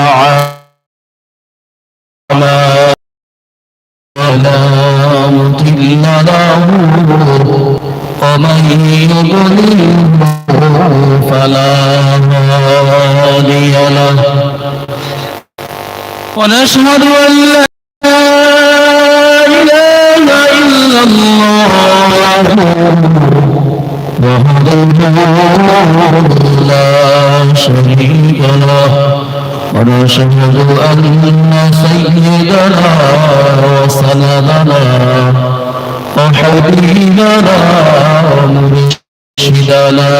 أعمالنا ولا مضل له ومن يضلل فلا هادي له ونشهد أن لا إله إلا الله وحده ونشهد أن سيدنا وسندنا وحبيبنا ومرشدنا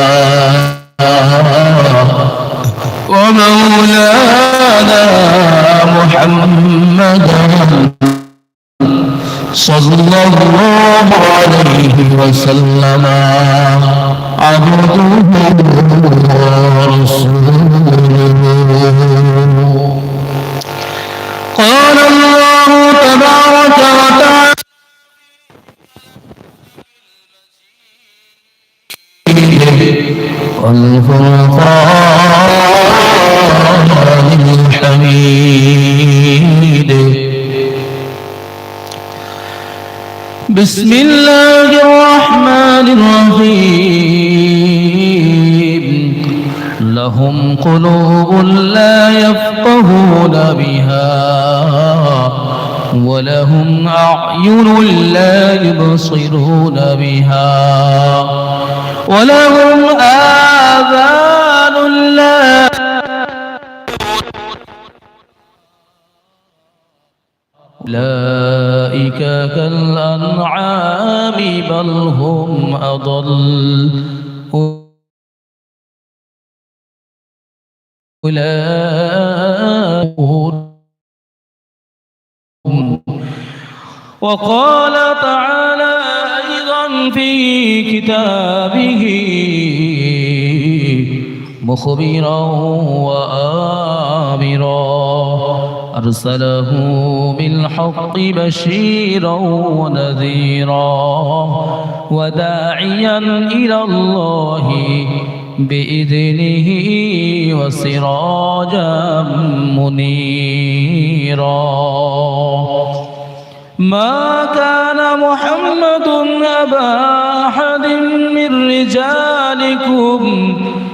ومولانا محمدا صلى الله عليه وسلم عبده ورسوله قال الله تبارك وتعالى والفرقان الحميد بسم الله الرحمن الرحيم. لهم قلوب لا يفقهون بها ولهم أعين لا يبصرون بها ولهم آذان لا أولئك كالأنعام بل هم أضل. أولئك وقال تعالى أيضا في كتابه مخبرا وآمرا. أرسله بالحق بشيرا ونذيرا وداعيا إلى الله بإذنه وسراجا منيرا. ما كان محمد أبا أحد من رجالكم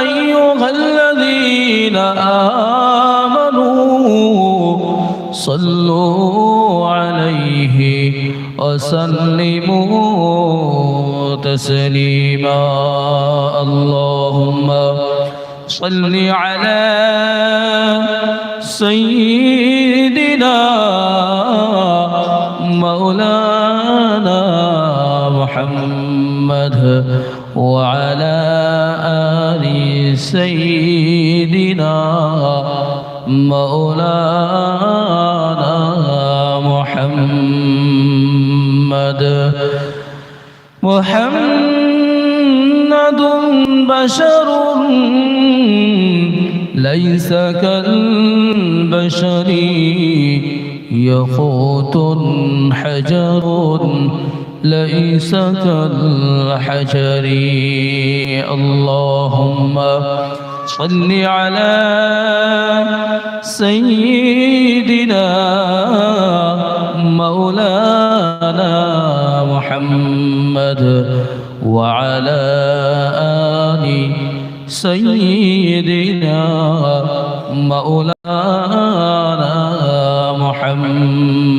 أيها الذين آمنوا صلوا عليه وسلموا تسليما. اللهم صل على سيدنا مولانا محمد وعلى سيدنا مولانا محمد. محمد بشر ليس كالبشر يخوت حجر. ليس كالحجر اللهم صل على سيدنا مولانا محمد وعلى آل سيدنا مولانا محمد.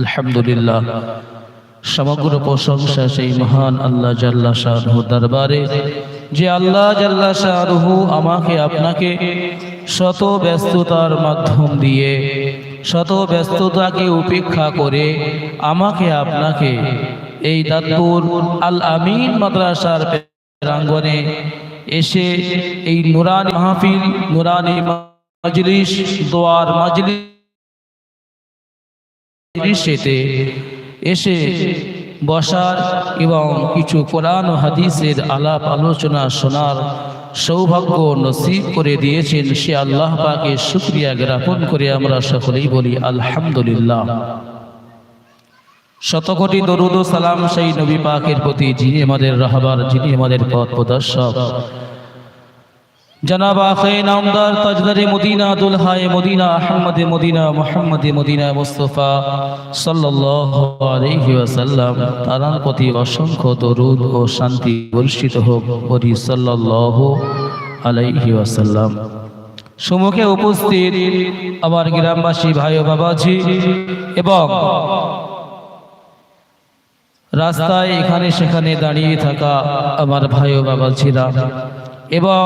আলহামদুলিল্লাহ। সমগ্র প্রশংসা সেই মহান আল্লাহ জাল্লা শাহরুহ দরবারে, যে আল্লাহ জাল্লা শাহরুহ আমাকে আপনাকে শত ব্যস্ততার মাধ্যম দিয়ে, শত ব্যস্ততাকে উপেক্ষা করে আমাকে আপনাকে এই দাঁতপুর আল আমিন মাদ্রাসার প্রাঙ্গনে এসে এই নুরানি মাহফিল, নুরানি মজলিস, দোয়ার মজলিস দৃশ্যেতে এসে বসার এবং কিছু কোরআন হাদিসের আলাপ আলোচনা শোনার সৌভাগ্য নসিব করে দিয়েছেন সে আল্লাহ পাকে শুক্রিয়া জ্ঞাপন করে আমরা সকলেই বলি আলহামদুলিল্লাহ। শতকোটি দরুদ সালাম সেই নবী পাকের প্রতি যিনি আমাদের রাহবার, যিনি আমাদের পথ প্রদর্শক। তাজদারে মদিনা মোহাম্মদে মদিনা প্রতি অসংখ্য দরুদ ও শান্তি বর্ষিত হোক আলাইহি ওয়াসাল্লাম। সম্মুখে উপস্থিত আমার গ্রামবাসী ভাই ও বাবাজি এবং রাস্তায় এখানে সেখানে দাঁড়িয়ে থাকা আমার ভাই ও বাবাজিরা। এবং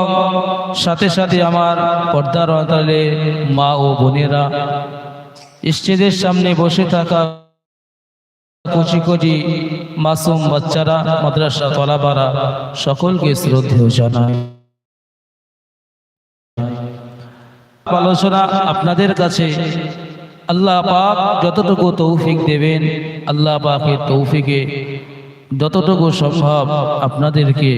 সাথে সাথে আমার পর্দার অন্তরে মা ও বোনেরা স্টেজের সামনে বসে থাকা কচি কচি মাসুম বাচ্চারা, মাদ্রাসা তলাবারা সকলকে শ্রদ্ধেয় জানায় আলোচনা আপনাদের কাছে। আল্লাহ পাক যতটুকু তৌফিক দেবেন, আল্লাহ পাকের তৌফিকে যতটুকু সম্ভব আপনাদেরকে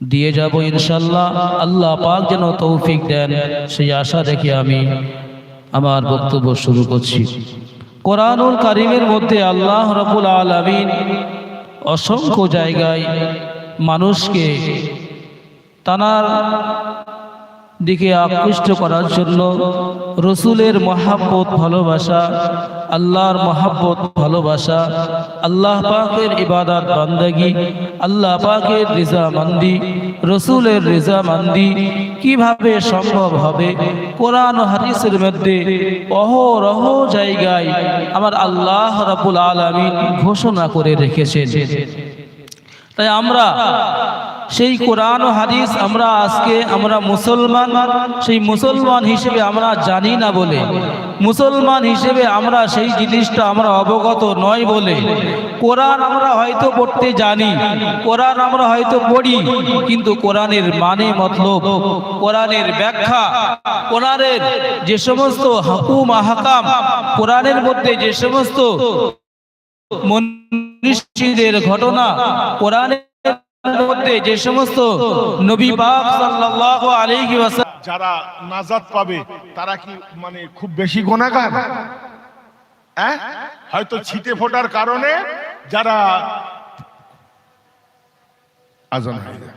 দিয়ে যাব ইনশাল্লাহ আল্লাহ পাক যেন তৌফিক দেন, সেই আশা দেখে আমি আমার বক্তব্য শুরু করছি। কোরআনুল কারিমের মধ্যে আল্লাহ রবুল আলমিন অসংখ্য জায়গায় মানুষকে তানার দিকে আকৃষ্ট করার জন্য রসুলের মহাব্বত, ভালোবাসা, আল্লাহর মহাব্বত, ভালোবাসা, আল্লাহ পাকের ইবাদত বান্দাগি, আল্লাহ পাকের রেজামান্দি রসুলের রেজা মান্দি কীভাবে সম্ভব হবে? কোরআন হাদিসের মধ্যে অহরহ জায়গায় আমার আল্লাহ রাবুল আলমিন ঘোষণা করে রেখেছেন। তাই আমরা সেই কোরআন ও হাদিস আমরা আজকে আমরা মুসলমান, সেই মুসলমান হিসেবে আমরা জানি না বলে। মুসলমান হিসেবে আমরা সেই জিনিসটা আমরা অবগত নয় বলে। কোরআন আমরা হয়তো পড়তে জানি, কোরআন আমরা হয়তো পড়ি, কিন্তু কোরআনের মানে মতলব, কোরআনের ব্যাখ্যা, কোরআনের যে সমস্ত হাকুম হাকাম কোরআনের মধ্যে যে সমস্ত মনীষীদের ঘটনা মধ্যে যে সমস্ত নবী পাক সাল্লাল্লাহু আলাইহি ওয়াসাল্লাম যারা নাজাত পাবে, তারা কি মানে খুব বেশি গোনাগার হ্যাঁ? হয়তো ছিটে ফোটার কারণে যারা আজান হয়ে যায়।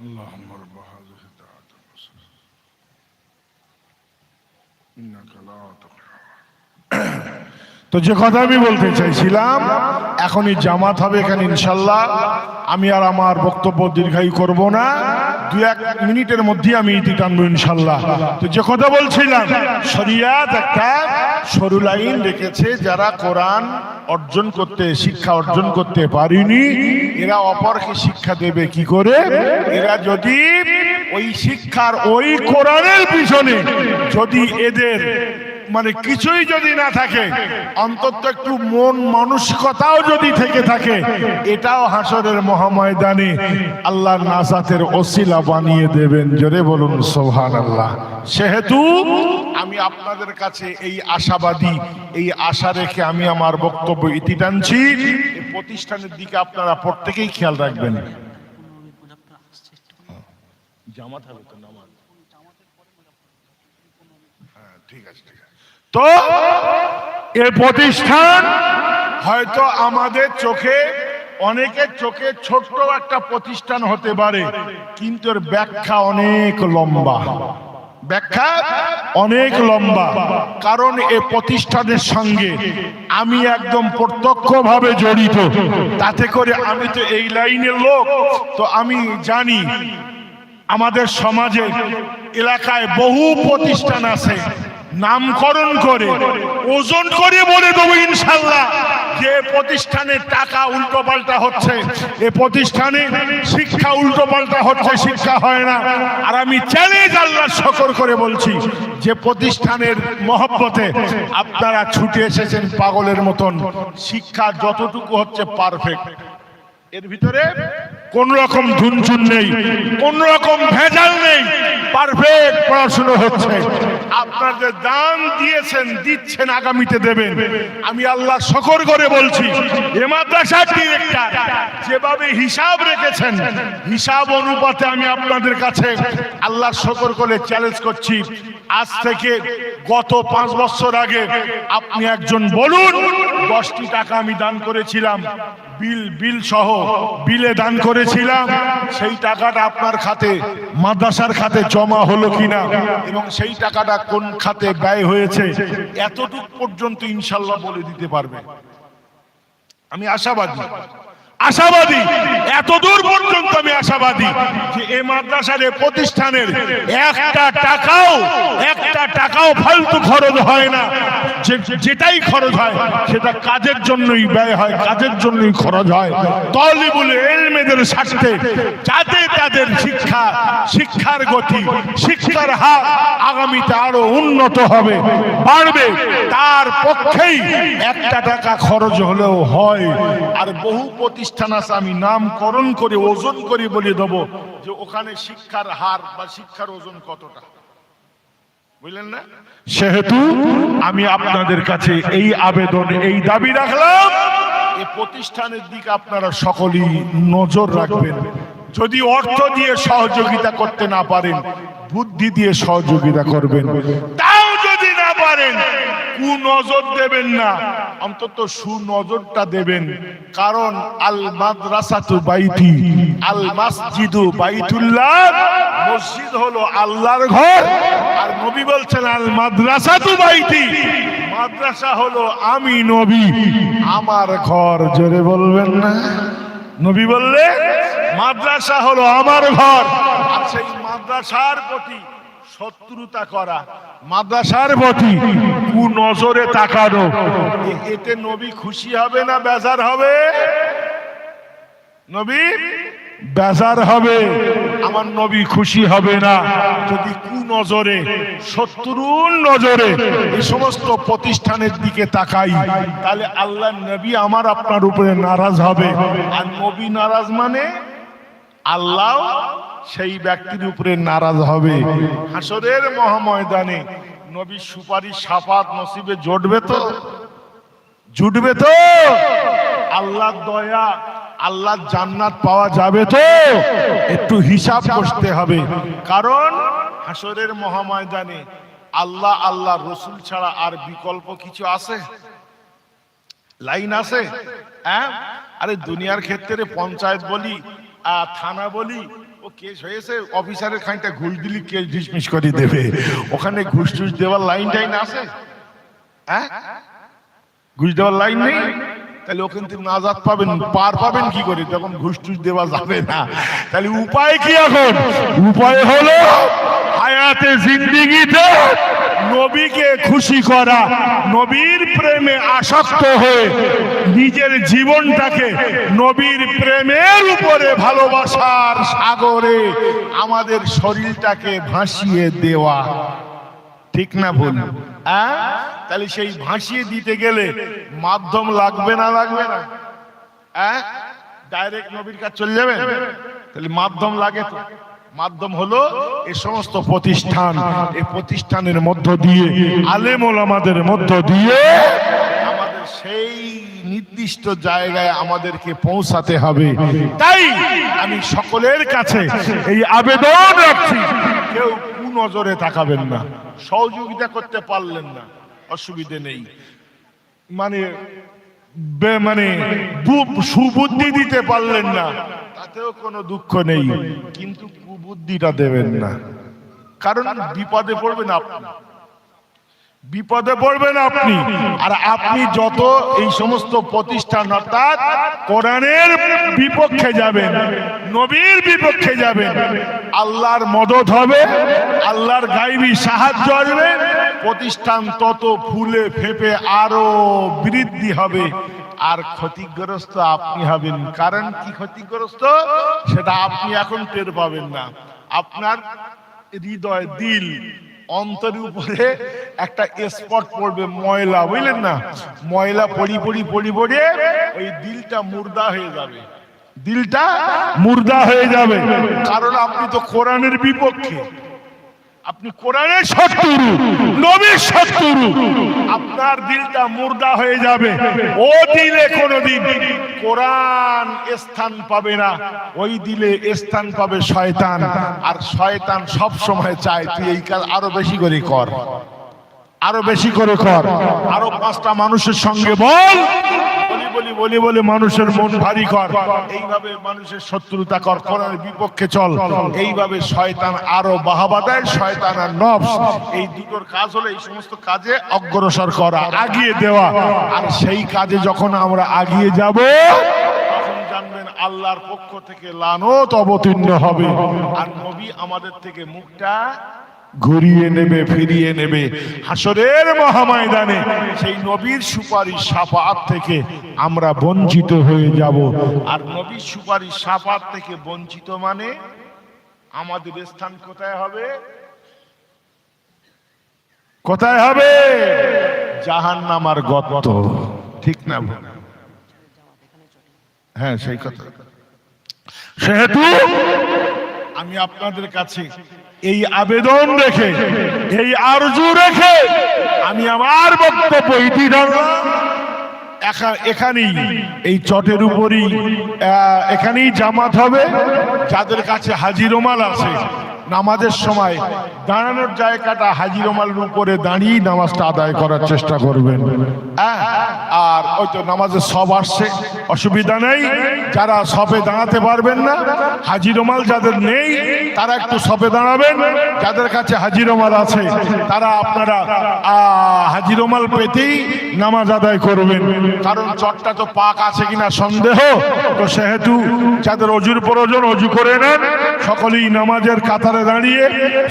اللهم رب هذه الدعوة المسلمة إنك لا تقرأ তো যে কথা আমি বলতে চাইছিলাম, এখনই জামাত হবে এখানে ইনশাল্লাহ। আমি আর আমার বক্তব্য দীর্ঘায়ু করব না। দু এক মিনিটের মধ্যে আমি ইতি টানবো ইনশাল্লাহ। তো যে কথা বলছিলাম, শরিয়াত একটা সরু লাইন রেখেছে, যারা কোরআন অর্জন করতে, শিক্ষা অর্জন করতে পারিনি, এরা অপরকে শিক্ষা দেবে কি করে? এরা যদি ওই শিক্ষার ওই কোরআনের পিছনে, যদি এদের মানে কিছুই যদি না থাকে, অন্তত একটু মন মানসিকতাও যদি থেকে থাকে, এটাও হাসরের মহাময়দানে আল্লাহ নাজাতের ওসিলা বানিয়ে দেবেন। জোরে বলুন সোহান আল্লাহ সেহেতু আমি আপনাদের কাছে এই আশাবাদী, এই আশা রেখে আমি আমার বক্তব্য ইতি টানছি। প্রতিষ্ঠানের দিকে আপনারা প্রত্যেকেই খেয়াল রাখবেন। জামাত হবে তো নামাজ হ্যাঁ ঠিক আছে ঠিক আছে তো এ প্রতিষ্ঠান হয়তো আমাদের চোখে, অনেকের চোখে ছোট্ট একটা প্রতিষ্ঠান হতে পারে, কিন্তু এর ব্যাখ্যা অনেক লম্বা। ব্যাখ্যা অনেক লম্বা, কারণ এ প্রতিষ্ঠানের সঙ্গে আমি একদম প্রত্যক্ষভাবে জড়িত। তাতে করে আমি তো এই লাইনের লোক, তো আমি জানি আমাদের সমাজে এলাকায় বহু প্রতিষ্ঠান আছে। নামকরণ করে, ওজন করে বলে দেবো ইনশাল্লাহ। যে প্রতিষ্ঠানের টাকা উল্টো পাল্টা হচ্ছে, এ প্রতিষ্ঠানে শিক্ষা উল্টো পাল্টা হচ্ছে, শিক্ষা হয় না। আর আমি চ্যালেঞ্জ আল্লাহ শকর করে বলছি, যে প্রতিষ্ঠানের মহব্বতে আপনারা ছুটে এসেছেন পাগলের মতন। শিক্ষা যতটুকু হচ্ছে পারফেক্ট এর ভিতরে কোন রকম ধুনচুন নেই, কোন রকম ভেজাল নেই পারফেক্ট পড়াশুনো হচ্ছে। আপনাদের দান দিয়েছেন, দিচ্ছেন, আগামীতে দেবেন। আমি আল্লাহ শকর করে বলছি, এ মাদ্রাসার ডিরেক্টর যেভাবে হিসাব রেখেছেন, হিসাব অনুপাতে আমি আপনাদের কাছে আল্লাহ শকর করে চ্যালেঞ্জ করছি। আজ থেকে গত পাঁচ বছর আগে আপনি একজন বলুন, দশটি টাকা আমি দান করেছিলাম। বিল বিল সহ বিলে দান করেছিলাম, সেই টাকাটা আপনার খাতে, মাদ্রাসার খাতে জমা হলো কিনা এবং সেই টাকাটা কোন খাতে ব্যয় হয়েছে, এতটুক পর্যন্ত ইনশাল্লাহ বলে দিতে পারবে। আমি আশাবাদী। আশাবাদী। এত দূর পর্যন্ত আমি আশাবাদী যে এই মাদ্রাসার এই প্রতিষ্ঠানের একটা টাকাও একটা টাকাও ফালতু খরচ হয় না। যেটাই খরচ হয়, সেটা কাজের জন্যই ব্যয় হয়, কাজের জন্যই খরচ হয়। তলিবুল এলমেদের স্বার্থে যাতে তাদের শিক্ষা, শিক্ষার গতি, শিক্ষার হার আগামীতে আরও উন্নত হবে, বাড়বে, তার পক্ষেই একটা টাকা খরচ হলেও হয়। আর বহু প্রতিষ্ঠান আছে, আমি নামকরণ করে, ওজন করে বলে দেব যে ওখানে শিক্ষার হার বা শিক্ষার ওজন কতটা। বুঝলেন না? সেহেতু আমি আপনাদের কাছে এই আবেদন, এই দাবি রাখলাম এই প্রতিষ্ঠানের দিকে আপনারা সকলেই নজর রাখবেন। যদি অর্থ দিয়ে সহযোগিতা করতে না পারেন, বুদ্ধি দিয়ে সহযোগিতা করবেন। কু নজর দেবেন না। অন্তত সুনজরটা দেবেন। কারণ আল মাদ্রাসাতু বাইতি আল মাসজিদু বাইতুল্লাহ, মসজিদ হলো আল্লাহর ঘর। আর নবী বলছেন আল মাদ্রাসাতু বাইতি, মাদ্রাসা হলো আমি নবী, আমার ঘর। জোরে বলবেন না। নবী বললে, মাদ্রাসা হলো আমার ঘর। আর সেই মাদ্রাসার প্রতি শত্রুতা করা। মাদ্রাসার প্রতি নজরে তাকানো। এতে নবী খুশি হবে না বেজার হবে? নবী, বেজার হবে। আমার নবী খুশি হবে না। যদি কু নজরে শত্রুর নজরে এই সমস্ত প্রতিষ্ঠানের দিকে তাকাই, তাহলে আল্লাহ নবী আমার আপনার উপরে নারাজ হবে। আর নবী নারাজ মানে আল্লাহ সেই ব্যক্তির উপরে নারাজ হবে। হাসরের মহাময়দানে নবীর সুপারিশ সাফাত নসিবে জুটবে তো? জুটবে তো? আল্লাহর দয়া, আল্লাহর জান্নাত পাওয়া যাবে তো? একটু হিসাব করতে হবে। কারণ হাসরের মহাময়দানে আল্লাহ আল্লাহ রসুল ছাড়া আর বিকল্প কিছু আছে? লাইন আছে? হ্যাঁ? আরে দুনিয়ার ক্ষেত্রে পঞ্চায়েত বলি থানা বলি কেস হয়েছে, অফিসারের খানিকটা ঘুষ দিলি, কেস ডিসমিস করে দেবে। ওখানে ঘুষ টুস দেওয়ার লাইন টাইন আছে? হ্যাঁ? ঘুষ দেওয়ার লাইন নেই? তাহলে ওখান থেকে নাজাদ পাবেন, পার পাবেন কি করে? তখন ঘুষ টুস দেওয়া যাবে না। তাহলে উপায় কি এখন? উপায় হলো হায়াতে জিন্দিগিতে নবীকে খুশি করা, নবীর প্রেমে আসক্ত হয়ে নিজের জীবনটাকে নবীর প্রেমের উপরে ভালোবাসার সাগরে আমাদের শরীরটাকে ভাসিয়ে দেওয়া। ঠিক না ভুল? তাহলে সেই ভাসিয়ে দিতে গেলে মাধ্যম লাগবে না লাগবে না? ডাইরেক্ট নবীর কাছে চলে যাবে তাহলে মাধ্যম লাগে তো। মাধ্যম হলো এই সমস্ত প্রতিষ্ঠান। এই প্রতিষ্ঠানের মধ্য দিয়ে, আলেম ওলামাদের মধ্য দিয়ে আমাদের সেই নির্দিষ্ট জায়গায় আমাদেরকে পৌঁছাতে হবে। তাই আমি সকলের কাছে এই আবেদন রাখছি, কেউ নজরে তাকাবেন না, সহযোগিতা করতে পারলেন না, অসুবিধে নেই। মানে মানে সুবুদ্ধি দিতে পারলেন না তাতেও কোনো দুঃখ নেই, কিন্তু কুবুদ্ধিটা দেবেন না। কারণ বিপদে পড়বেন আপনি। বিপদে পড়বেন আপনি। আর আপনি যত এই সমস্ত প্রতিষ্ঠান অর্থাৎ কোরআনের বিপক্ষে যাবেন, নবীর বিপক্ষে যাবেন, আল্লাহর মদত হবে, আল্লাহর গাইবি সাহায্য আসবে, প্রতিষ্ঠান তত ফুলে ফেপে আরও বৃদ্ধি হবে। আর ক্ষতিগ্রস্ত আপনি হবেন। কারণ কি ক্ষতিগ্রস্ত? সেটা আপনি এখন টের পাবেন না। আপনার হৃদয় দিল, অন্তরের উপরে একটা স্পট পড়বে, ময়লা, বুঝলেন না? ময়লা পড়ি পড়ি পড়ি পড়ে ওই দিলটা মুর্দা হয়ে যাবে। দিলটা মুর্দা হয়ে যাবে। কারণ আপনি তো কোরআনের বিপক্ষে। আপনি কোরআনের শত্রু, নবীর শত্রু। আপনার দিলটা মুর্দা হয়ে যাবে। ও দিলে কোনোদিন কোরআন স্থান পাবে না, ওই দিলে স্থান পাবে শয়তান। আর শয়তান সব সময় চায়, তুই এই কাজ আরও বেশি করে কর, আরও বেশি করে কর। আরও পাঁচটা মানুষের সঙ্গে বল বলি বলি বলি, মানুষের মন ভারী কর। এইভাবে মানুষের শত্রুতা কর কোরআনের বিপক্ষে চল। এইভাবে শয়তান আরও বাহাবা দেয়, শয়তান আর নফস। এই দুটোর কাজ হলো এই সমস্ত কাজে অগ্রসর করা, আগিয়ে দেওয়া। আর সেই কাজে যখন আমরা আগিয়ে যাব জানবেন আল্লাহর পক্ষ থেকে লানত অবতীর্ণ হবে। আর নবী আমাদের থেকে মুখটা ঘুরিয়ে নেবে, ফিরিয়ে নেবে। হাসরের মহাময়দানে সেই নবীর সুপারিশ সাফাত থেকে আমরা বঞ্চিত হয়ে যাব। আর নবীর সুপারিশ সাফাত থেকে বঞ্চিত মানে আমাদের স্থান কোথায় হবে? কোথায় হবে? জাহান নামার গত ঠিক না হ্যাঁ সেই কথা। সেহেতু আমি আপনাদের কাছে এই আবেদন রেখে, এই আরজু রেখে আমি আমার বক্তব্য ইতি এখানেই, এই চটের উপরই এখানেই জামাত হবে। যাদের কাছে হাজির মাল আছে নামাজের সময় দাঁড়ানোর জায়গাটা হাজি রোমালের উপরে দাঁড়িয়ে নামাজটা আদায় করার চেষ্টা করবেন। হ্যাঁ আর ওই তো নামাজের সব আসছে অসুবিধা নেই। যারা সবে দাঁড়াতে পারবেন না হাজি রোমাল যাদের নেই তারা একটু সবে দাঁড়াবেন। যাদের কাছে হাজি রোমাল আছে তারা আপনারা আহ, হাজি পেতেই নামাজ আদায় করবেন। কারণ চটটা তো পাক আছে কিনা সন্দেহ। তো সেহেতু যাদের অজুর প্রয়োজন অজু করে নেন সকলেই নামাজের কাতারে দাঁড়িয়ে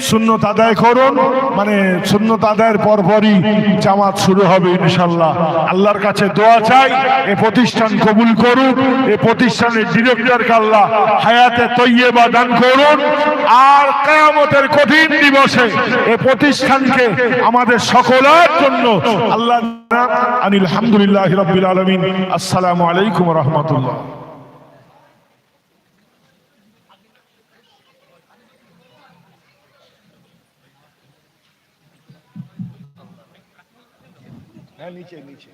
শূন্যত আদায় করুন। মানে শূন্যত আদায়ের পরপরই জামাত শুরু হবে ইনশাল্লাহ আল্লাহর কাছে দোয়া চাই, এ প্রতিষ্ঠান কবুল করুন এ প্রতিষ্ঠানের ডিরেক্টরকে আল্লাহ হায়াতে তৈয়বা দান করুন। আর কেয়ামতের কঠিন দিবসে এ প্রতিষ্ঠানকে আমাদের সকলের জন্য আল্লাহ আনিল আলহামদুলিল্লাহ রবিল আলমিন। আসসালামু আলাইকুম রহমতুল্লাহ। হ্যাঁ নিচে নিচে